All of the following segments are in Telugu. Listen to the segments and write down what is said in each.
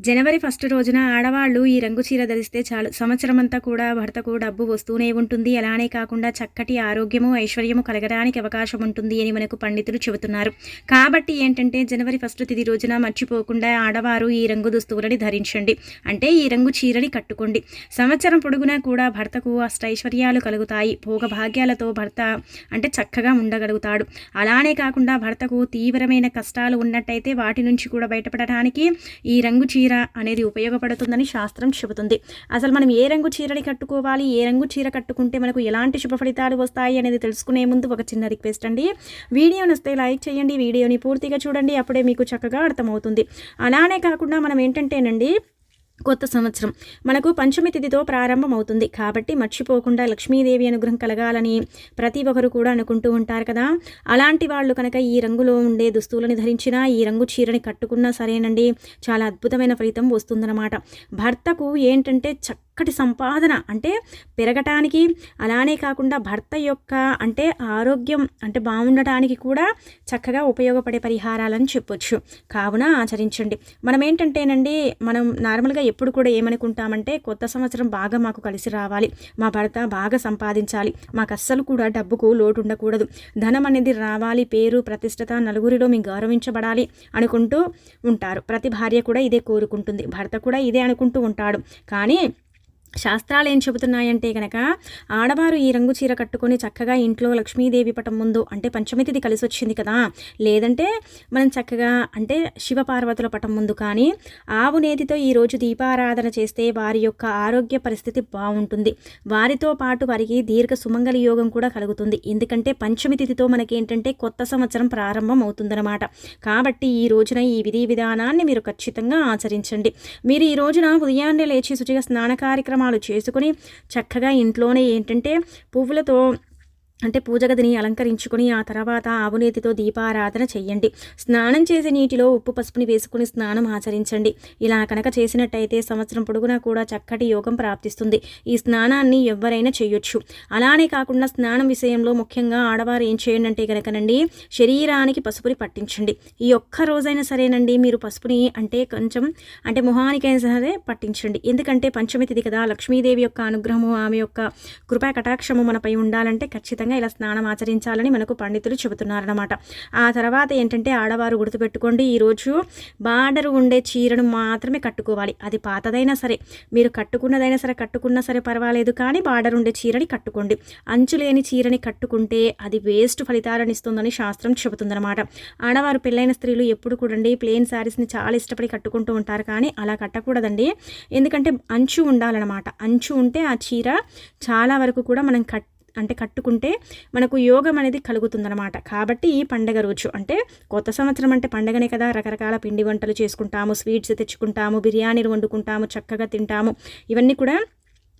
జనవరి ఫస్ట్ రోజున ఆడవాళ్ళు ఈ రంగు చీర ధరిస్తే చాలు. సంవత్సరం అంతా కూడా భర్తకు డబ్బు వస్తూనే ఉంటుంది. అలానే కాకుండా చక్కటి ఆరోగ్యము ఐశ్వర్యము కలగడానికి అవకాశం ఉంటుంది అని మనకు పండితులు చెబుతున్నారు. కాబట్టి ఏంటంటే జనవరి ఫస్ట్ తిది రోజున మర్చిపోకుండా ఆడవారు ఈ రంగు దుస్తువులని ధరించండి. అంటే ఈ రంగు చీరని కట్టుకోండి. సంవత్సరం పొడుగునా కూడా భర్తకు అష్టైశ్వర్యాలు కలుగుతాయి. భోగభాగ్యాలతో భర్త అంటే చక్కగా ఉండగలుగుతాడు. అలానే కాకుండా భర్తకు తీవ్రమైన కష్టాలు ఉన్నట్టయితే వాటి నుంచి కూడా బయటపడటానికి ఈ రంగు చీర చీర అనేది ఉపయోగపడుతుందని శాస్త్రం చెబుతుంది. అసలు మనం ఏ రంగు చీరని కట్టుకోవాలి ఏ రంగు చీర కట్టుకుంటే మనకు ఎలాంటి శుభ ఫలితాలు వస్తాయి అనేది తెలుసుకునే ముందు ఒక చిన్న రిక్వెస్ట్ అండి. వీడియో నస్తే లైక్ చేయండి వీడియోని పూర్తిగా చూడండి అప్పుడే మీకు చక్కగా అర్థమవుతుంది. అలానే కాకుండా మనం ఏంటంటేనండి కొత్త సంవత్సరం. మనకు పంచమి తిథితో ప్రారంభమవుతుంది. కాబట్టి మర్చిపోకుండా లక్ష్మీదేవి అనుగ్రహం కలగాలని ప్రతి ఒక్కరు కూడా అనుకుంటూ ఉంటారు కదా. అలాంటి వాళ్ళు కనుక ఈ రంగులో ఉండే దుస్తువులను ధరించినా ఈ రంగు చీరని కట్టుకున్నా సరేనండి. చాలా అద్భుతమైన ఫలితం వస్తుందన్నమాట. భర్తకు ఏంటంటే చక్క చక్కటి సంపాదన. అంటే పెరగటానికి అలానే కాకుండా భర్త యొక్క అంటే ఆరోగ్యం అంటే బాగుండటానికి కూడా చక్కగా ఉపయోగపడే పరిహారాలని చెప్పొచ్చు. కావున ఆచరించండి. మనం ఏంటంటేనండి మనం నార్మల్గా ఎప్పుడు కూడా ఏమనుకుంటామంటే కొత్త సంవత్సరం బాగా మాకు కలిసి రావాలి. మా భర్త బాగా సంపాదించాలి. మాకు అస్సలు కూడా డబ్బుకు లోటు ఉండకూడదు. ధనం అనేది రావాలి పేరు ప్రతిష్టత నలుగురిలో మేము గౌరవించబడాలి అనుకుంటూ ఉంటారు. ప్రతి భార్య కూడా ఇదే కోరుకుంటుంది. భర్త కూడా ఇదే అనుకుంటూ ఉంటాడు. కానీ శాస్త్రాలు ఏం చెబుతున్నాయంటే కనుక ఆడవారు ఈ రంగు చీర కట్టుకొని చక్కగా ఇంట్లో లక్ష్మీదేవి పటం ముందు అంటే పంచమితిది కలిసి వచ్చింది కదా లేదంటే మనం చక్కగా అంటే శివపార్వతుల పటం ముందు కానీ ఆవు నేతితో ఈరోజు దీపారాధన చేస్తే వారి యొక్క ఆరోగ్య పరిస్థితి బాగుంటుంది. వారితో పాటు వారికి దీర్ఘ సుమంగళ యోగం కూడా కలుగుతుంది. ఎందుకంటే పంచమి తిథితో మనకేంటంటే కొత్త సంవత్సరం ప్రారంభం అవుతుందన్నమాట కాబట్టి ఈ రోజున ఈ విధి విధానాన్ని మీరు ఖచ్చితంగా ఆచరించండి. మీరు ఈ రోజున ఉదయాన్నే లేచి శుచిగా స్నాన కార్యక్రమం కార్యక్రమాలు చేసుకుని చక్కగా ఇంట్లోనే ఏంటంటే పువ్వులతో అంటే పూజ గదిని అలంకరించుకొని ఆ తర్వాత ఆవునేతితో దీపారాధన చెయ్యండి. స్నానం చేసే నీటిలో ఉప్పు పసుపుని వేసుకుని స్నానం ఆచరించండి. ఇలా కనుక చేసినట్టయితే సంవత్సరం పొడుగునా కూడా చక్కటి యోగం ప్రాప్తిస్తుంది. ఈ స్నానాన్ని ఎవరైనా చేయొచ్చు అలానే కాకుండా స్నానం విషయంలో ముఖ్యంగా ఆడవారు ఏం చేయండి అంటే కనుకనండి శరీరానికి పసుపుని పట్టించండి. ఈ ఒక్క రోజైనా సరేనండి మీరు పసుపుని అంటే కొంచెం అంటే మొహానికైనా సరే పట్టించండి. ఎందుకంటే పంచమి తిది కదా లక్ష్మీదేవి యొక్క అనుగ్రహము ఆమె యొక్క కృపా కటాక్షము మనపై ఉండాలంటే ఖచ్చితంగా ఖచ్చితంగా ఇలా స్నానం ఆచరించాలని మనకు పండితులు చెబుతున్నారనమాట ఆ తర్వాత ఏంటంటే ఆడవారు గుర్తుపెట్టుకోండి ఈరోజు బార్డర్ ఉండే చీరను మాత్రమే కట్టుకోవాలి. అది పాతదైనా సరే మీరు కట్టుకున్నదైనా సరే కట్టుకున్నా సరే పర్వాలేదు కానీ బార్డర్ ఉండే చీరని కట్టుకోండి. అంచు లేని చీరని కట్టుకుంటే అది వేస్ట్ ఫలితాలను ఇస్తుందని శాస్త్రం చెబుతుందన్నమాట. ఆడవారు పెళ్ళైన స్త్రీలు ఎప్పుడు కూడండి ప్లెయిన్ శారీస్ని చాలా ఇష్టపడి కట్టుకుంటూ ఉంటారు కానీ అలా కట్టకూడదండి. ఎందుకంటే అంచు ఉండాలన్నమాట. అంచు ఉంటే ఆ చీర చాలా వరకు కూడా మనం కట్ అంటే కట్టుకుంటే మనకు యోగం అనేది కలుగుతుందనమాట కాబట్టి ఈ పండగ రోజు అంటే కొత్త సంవత్సరం అంటే పండగనే కదా. రకరకాల పిండి వంటలు చేసుకుంటాము స్వీట్స్ తెచ్చుకుంటాము బిర్యానీలు వండుకుంటాము చక్కగా తింటాము. ఇవన్నీ కూడా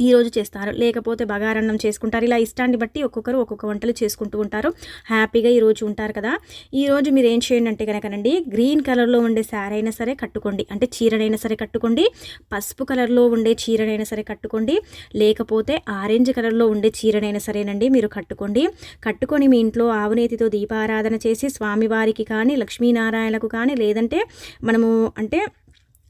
ఈరోజు చేస్తారు. లేకపోతే బగారన్నం చేసుకుంటారు. ఇలా ఇష్టాన్ని బట్టి ఒక్కొక్కరు ఒక్కొక్క వంటలు చేసుకుంటూ ఉంటారు. హ్యాపీగా ఈరోజు ఉంటారు కదా. ఈరోజు మీరు ఏం చేయండి అంటే కనుకనండి గ్రీన్ కలర్లో ఉండే శారీ అయినా సరే కట్టుకోండి. అంటే చీరనైనా సరే కట్టుకోండి. పసుపు కలర్లో ఉండే చీరనైనా సరే కట్టుకోండి. లేకపోతే ఆరెంజ్ కలర్లో ఉండే చీరనైనా సరేనండి మీరు కట్టుకోండి. కట్టుకొని మీ ఇంట్లో ఆవునేతితో దీపారాధన చేసి స్వామివారికి కానీ లక్ష్మీనారాయణకు కానీ లేదంటే మనము అంటే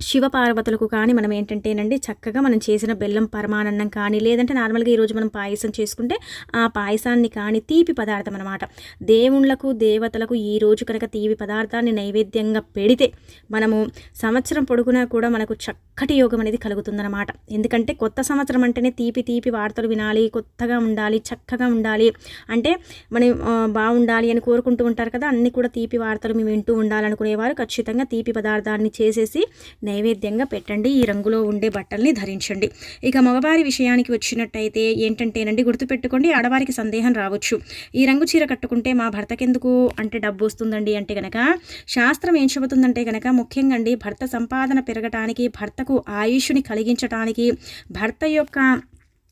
శివపార్వతులకు కానీ మనం ఏంటంటేనండి చక్కగా మనం చేసిన బెల్లం పరమానందం కానీ లేదంటే నార్మల్గా ఈరోజు మనం పాయసం చేసుకుంటే ఆ పాయసాన్ని కానీ తీపి పదార్థం అనమాట దేవుళ్ళకు దేవతలకు ఈ రోజు కనుక తీపి పదార్థాన్ని నైవేద్యంగా పెడితే మనము సంవత్సరం పొడుగునా కూడా మనకు చక్కటి యోగం అనేది కలుగుతుందన్నమాట. ఎందుకంటే కొత్త సంవత్సరం అంటేనే తీపి తీపి వార్తలు వినాలి కొత్తగా ఉండాలి చక్కగా ఉండాలి. అంటే మనం బాగుండాలి అని కోరుకుంటూ ఉంటారు కదా అన్నీ కూడా తీపి వార్తలు మేము వింటూ ఉండాలనుకునేవారు ఖచ్చితంగా తీపి పదార్థాన్ని చేసేసి నైవేద్యంగా పెట్టండి. ఈ రంగులో ఉండే బట్టల్ని ధరించండి. ఇక మగవారి విషయానికి వచ్చినట్టయితే ఏంటంటేనండి గుర్తుపెట్టుకోండి ఆడవారికి సందేహం రావచ్చు. ఈ రంగు చీర కట్టుకుంటే మా భర్తకెందుకు అంటే డబ్బు వస్తుందండి అంటే కనుక శాస్త్రం ఏం చెబుతుందంటే కనుక ముఖ్యంగా అండి భర్త సంపాదన పెరగటానికి భర్తకు ఆయుష్ని కలిగించటానికి భర్త యొక్క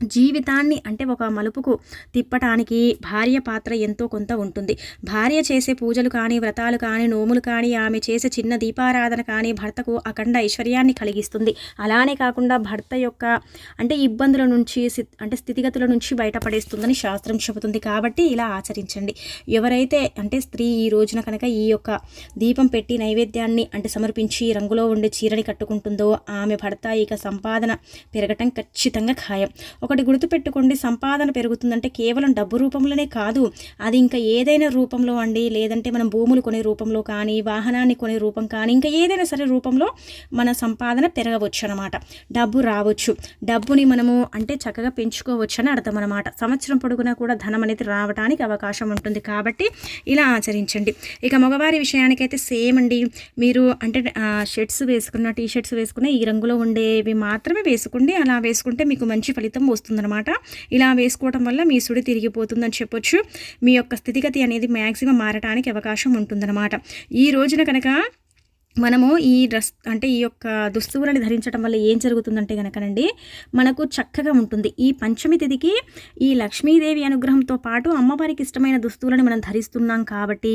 జీవితాన్ని అంటే ఒక మలుపుకు తిప్పటానికి భార్య పాత్ర ఎంతో కొంత ఉంటుంది. భార్య చేసే పూజలు కానీ వ్రతాలు కానీ నోములు కానీ ఆమె చేసే చిన్న దీపారాధన కానీ భర్తకు అఖండ ఐశ్వర్యాన్ని కలిగిస్తుంది. అలానే కాకుండా భర్త యొక్క అంటే ఇబ్బందుల నుంచి అంటే స్థితిగతుల నుంచి బయటపడేస్తుందని శాస్త్రం చెబుతుంది. కాబట్టి ఇలా ఆచరించండి. ఎవరైతే అంటే స్త్రీ ఈ రోజున కనుక ఈ యొక్క దీపం పెట్టి నైవేద్యాన్ని అంటే సమర్పించి రంగులో ఉండే చీరని కట్టుకుంటుందో ఆమె భర్త ఇక సంపాదన పెరగటం ఖచ్చితంగా ఖాయం. ఒకటి గుర్తుపెట్టుకోండి సంపాదన పెరుగుతుందంటే కేవలం డబ్బు రూపంలోనే కాదు. అది ఇంకా ఏదైనా రూపంలో అండి లేదంటే మనం భూములు కొనే రూపంలో కానీ వాహనాన్ని కొనే రూపం కానీ ఇంకా ఏదైనా సరే రూపంలో మన సంపాదన పెరగవచ్చు అనమాట డబ్బు రావచ్చు. డబ్బుని మనము అంటే చక్కగా పెంచుకోవచ్చు అని అర్థం అనమాట సంవత్సరం పొడుగునా కూడా ధనం అనేది రావడానికి అవకాశం ఉంటుంది కాబట్టి ఇలా ఆచరించండి. ఇక మగవారి విషయానికైతే సేమ్ అండి. మీరు అంటే షర్ట్స్ వేసుకున్న టీ షర్ట్స్ వేసుకున్న ఈ రంగులో ఉండేవి మాత్రమే వేసుకోండి. అలా వేసుకుంటే మీకు మంచి ఫలితం వస్తుంది. వస్తుందన్నమాట. ఇలా వేసుకోవడం వల్ల మీ సుడి తిరిగిపోతుందని చెప్పొచ్చు. మీ యొక్క స్థితిగతి అనేది మ్యాక్సిమం మారటానికి అవకాశం ఉంటుందన్నమాట. ఈ రోజున కనుక మనము ఈ డ్రెస్ అంటే ఈ యొక్క దుస్తువులని ధరించడం వల్ల ఏం జరుగుతుందంటే కనుకనండి మనకు చక్కగా ఉంటుంది. ఈ పంచమి తిథికి ఈ లక్ష్మీదేవి అనుగ్రహంతో పాటు అమ్మవారికి ఇష్టమైన దుస్తువులను మనం ధరిస్తున్నాం కాబట్టి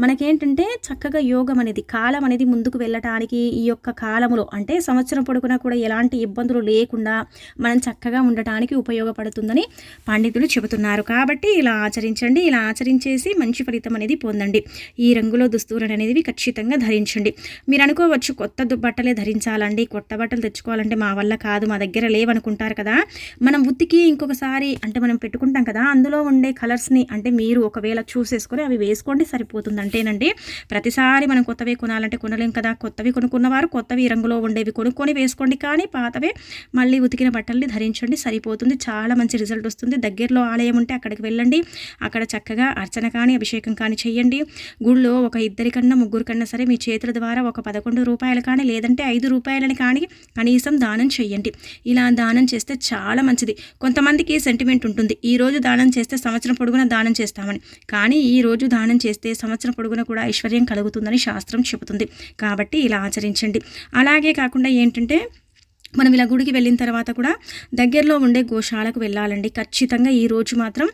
మనకేంటంటే చక్కగా యోగం అనేది కాలం అనేది ముందుకు వెళ్ళటానికి ఈ యొక్క కాలములో అంటే సంవత్సరం పొడుగునా కూడా ఎలాంటి ఇబ్బందులు లేకుండా మనం చక్కగా ఉండటానికి ఉపయోగపడుతుందని పండితులు చెబుతున్నారు. కాబట్టి ఇలా ఆచరించండి ఇలా ఆచరించేసి మంచి ఫలితం అనేది పొందండి. ఈ రంగులో దుస్తువులను అనేవి ఖచ్చితంగా ధరించండి. మీరు అనుకోవచ్చు కొత్త బట్టలే ధరించాలండి కొత్త బట్టలు తెచ్చుకోవాలంటే మా వల్ల కాదు మా దగ్గర లేవనుకుంటారు కదా. మనం ఉత్తికి ఇంకొకసారి అంటే మనం పెట్టుకుంటాం కదా అందులో ఉండే కలర్స్ని అంటే మీరు ఒకవేళ చూసేసుకొని అవి వేసుకోండి సరిపోతుంది అంటేనండి. ప్రతిసారి మనం కొత్తవి కొనాలంటే కొనలేం కదా కొత్తవి కొనుక్కున్నవారు కొత్తవి రంగులో ఉండేవి కొనుక్కొని వేసుకోండి కానీ పాతవే మళ్ళీ ఉతికిన బట్టల్ని ధరించండి సరిపోతుంది. చాలా మంచి రిజల్ట్ వస్తుంది. దగ్గరలో ఆలయం ఉంటే అక్కడికి వెళ్ళండి. అక్కడ చక్కగా అర్చన కానీ అభిషేకం కానీ చేయండి. గుళ్ళో ఒక ఇద్దరికన్నా ముగ్గురు కన్నా సరే మీ చేతుల ద్వారా ఒక పదకొండు రూపాయలు కానీ లేదంటే ఐదు రూపాయలని కానీ కనీసం దానం చేయండి ఇలా దానం చేస్తే చాలా మంచిది. కొంతమందికి సెంటిమెంట్ ఉంటుంది. ఈ రోజు దానం చేస్తే సంవత్సరం పొడుగున దానం చేస్తామని. కానీ ఈ రోజు దానం చేస్తే సంవత్సరం పొడుగున కూడా ఐశ్వర్యం కలుగుతుందని శాస్త్రం చెబుతుంది. కాబట్టి ఇలా ఆచరించండి. అలాగే కాకుండా ఏంటంటే మనం ఇలా గుడికి వెళ్ళిన తర్వాత కూడా దగ్గరలో ఉండే గోశాలకు వెళ్ళాలండి. ఖచ్చితంగా ఈ రోజు మాత్రం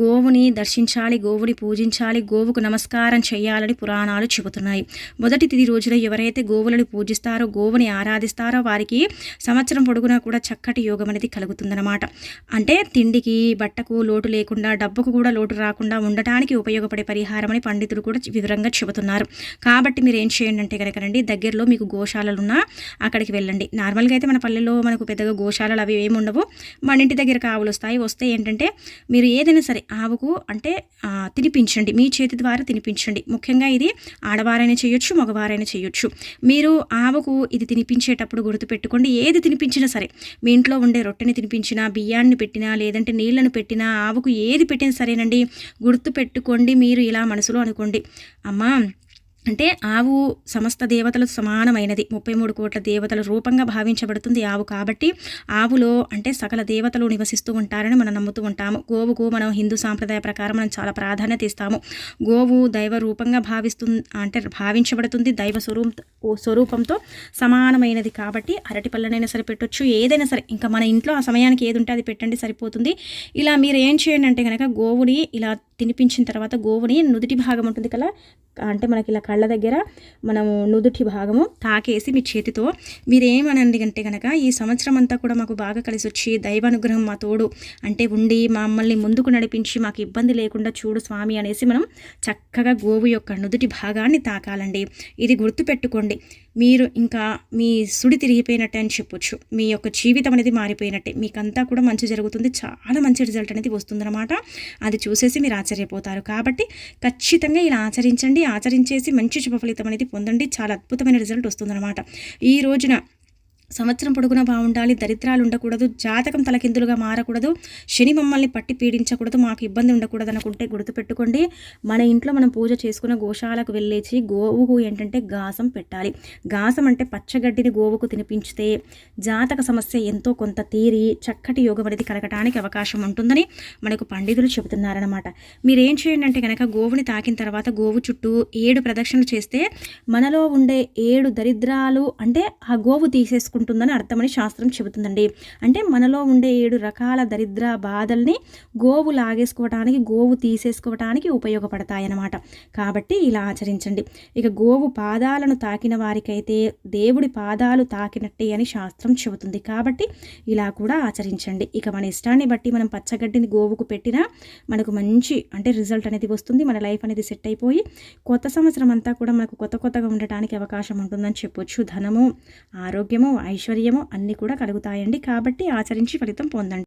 గోవుని దర్శించాలి గోవుని పూజించాలి గోవుకు నమస్కారం చేయాలని పురాణాలు చెబుతున్నాయి. మొదటి తిది రోజున ఎవరైతే గోవులను పూజిస్తారో గోవుని ఆరాధిస్తారో వారికి సంవత్సరం పొడుగునా కూడా చక్కటి యోగం అనేది కలుగుతుందన్నమాట. అంటే తిండికి బట్టకు లోటు లేకుండా డబ్బుకు కూడా లోటు రాకుండా ఉండటానికి ఉపయోగపడే పరిహారం అని పండితులు కూడా వివరంగా చెబుతున్నారు. కాబట్టి మీరు ఏం చేయండి అంటే కనుకనండి దగ్గరలో మీకు గోశాలలు ఉన్నా అక్కడికి వెళ్ళండి. నార్మల్గా అయితే మన పల్లెల్లో మనకు పెద్దగా గోశాలలు అవి ఏమి ఉండవు. మన ఇంటి దగ్గరకు ఆవులు వస్తాయి. వస్తే ఏంటంటే మీరు ఏదైనా సరే ఆవుకు అంటే తినిపించండి. మీ చేతి ద్వారా తినిపించండి. ముఖ్యంగా ఇది ఆడవారైనా చేయొచ్చు మగవారైనా చేయొచ్చు. మీరు ఆవుకు ఇది తినిపించేటప్పుడు గుర్తుపెట్టుకోండి. ఏది తినిపించినా సరే మీ ఇంట్లో ఉండే రొట్టెని తినిపించినా బియ్యాన్ని పెట్టినా లేదంటే నీళ్ళను పెట్టినా ఆవుకు ఏది పెట్టినా సరేనండి. గుర్తు పెట్టుకోండి మీరు ఇలా మనసులో అనుకోండి. అమ్మా అంటే ఆవు సమస్త దేవతలు సమానమైనది. ముప్పై మూడు కోట్ల దేవతల రూపంగా భావించబడుతుంది ఆవు కాబట్టి ఆవులో అంటే సకల దేవతలు నివసిస్తూ ఉంటారని మనం నమ్ముతూ ఉంటాము. గోవుకు మనం హిందూ సాంప్రదాయ ప్రకారం మనం చాలా ప్రాధాన్యత ఇస్తాము. గోవు దైవ రూపంగా భావిస్తుంది అంటే భావించబడుతుంది. దైవ స్వరూప స్వరూపంతో సమానమైనది కాబట్టి అరటి పళ్ళనైనా సరే పెట్టొచ్చు. ఏదైనా సరే ఇంకా మన ఇంట్లో ఆ సమయానికి ఏది ఉంటే అది పెట్టండి సరిపోతుంది. ఇలా మీరు ఏం చేయండి అంటే కనుక గోవుని ఇలా తినిపించిన తర్వాత గోవుని నుదుటి భాగం ఉంటుంది కదా అంటే మనకి ఇలా కళ్ళ దగ్గర మనము నుదుటి భాగము తాకేసి మీ చేతితో. మీరేమనండి అంటే కనుక ఈ సంవత్సరం అంతా కూడా మాకు బాగా కలిసి వచ్చి దైవానుగ్రహం మా తోడు అంటే ఉండి మమ్మల్ని ముందుకు నడిపించి మాకు ఇబ్బంది లేకుండా చూడు స్వామి అనేసి మనం చక్కగా గోవు యొక్క నుదుటి భాగాన్ని తాకాలండి. ఇది గుర్తుపెట్టుకోండి. మీరు ఇంకా మీ సుడి తిరిగిపోయినట్టే అని చెప్పొచ్చు. మీ యొక్క జీవితం అనేది మారిపోయినట్టే. మీకంతా కూడా మంచి జరుగుతుంది. చాలా మంచి రిజల్ట్ అనేది వస్తుందన్నమాట. అది చూసేసి మీరు ఆశ్చర్యపోతారు. కాబట్టి ఖచ్చితంగా ఇలా ఆచరించండి. ఆచరించేసి మంచి శుభ ఫలితం అనేది పొందండి. చాలా అద్భుతమైన రిజల్ట్ వస్తుందన్నమాట. ఈ రోజున సంవత్సరం పొడుగున బాగుండాలి దరిద్రాలు ఉండకూడదు జాతకం తలకిందులుగా మారకూడదు శని మమ్మల్ని పట్టి పీడించకూడదు మాకు ఇబ్బంది ఉండకూడదు అనుకుంటే గుర్తుపెట్టుకోండి. మన ఇంట్లో మనం పూజ చేసుకున్న గోశాలకు వెళ్ళేసి గోవుకు ఏంటంటే గాసం పెట్టాలి. గాసం అంటే పచ్చగడ్డిని గోవుకు తినిపించితే జాతక సమస్య ఎంతో కొంత తీరి చక్కటి యోగం అనేది కలగటానికి అవకాశం ఉంటుందని మనకు పండితులు చెబుతున్నారనమాట మీరేం చేయండి అంటే కనుక గోవుని తాకిన తర్వాత గోవు చుట్టూ ఏడు ప్రదక్షిణలు చేస్తే మనలో ఉండే ఏడు దరిద్రాలు అంటే ఆ గోవు తీసేసుకుంటే చేసుకుంటుందని అర్థమని శాస్త్రం చెబుతుందండి. అంటే మనలో ఉండే ఏడు రకాల దరిద్ర బాధల్ని గోవు లాగేసుకోవటానికి గోవు తీసేసుకోవటానికి ఉపయోగపడతాయన్నమాట. కాబట్టి ఇలా ఆచరించండి. ఇక గోవు పాదాలను తాకిన వారికైతే దేవుడి పాదాలు తాకినట్టే అని శాస్త్రం చెబుతుంది. కాబట్టి ఇలా కూడా ఆచరించండి. ఇక మన ఇష్టాన్ని బట్టి మనం పచ్చగడ్డిని గోవుకు పెట్టినా మనకు మంచి అంటే రిజల్ట్ అనేది వస్తుంది. మన లైఫ్ అనేది సెట్ అయిపోయి కొత్త సంవత్సరం అంతా కూడా మనకు కొత్త కొత్తగా ఉండటానికి అవకాశం ఉంటుందని చెప్పొచ్చు. ధనము ఆరోగ్యము ఐశ్వర్యము అన్నీ కూడా కలుగుతాయండి. కాబట్టి ఆచరించి ఫలితం పొందండి.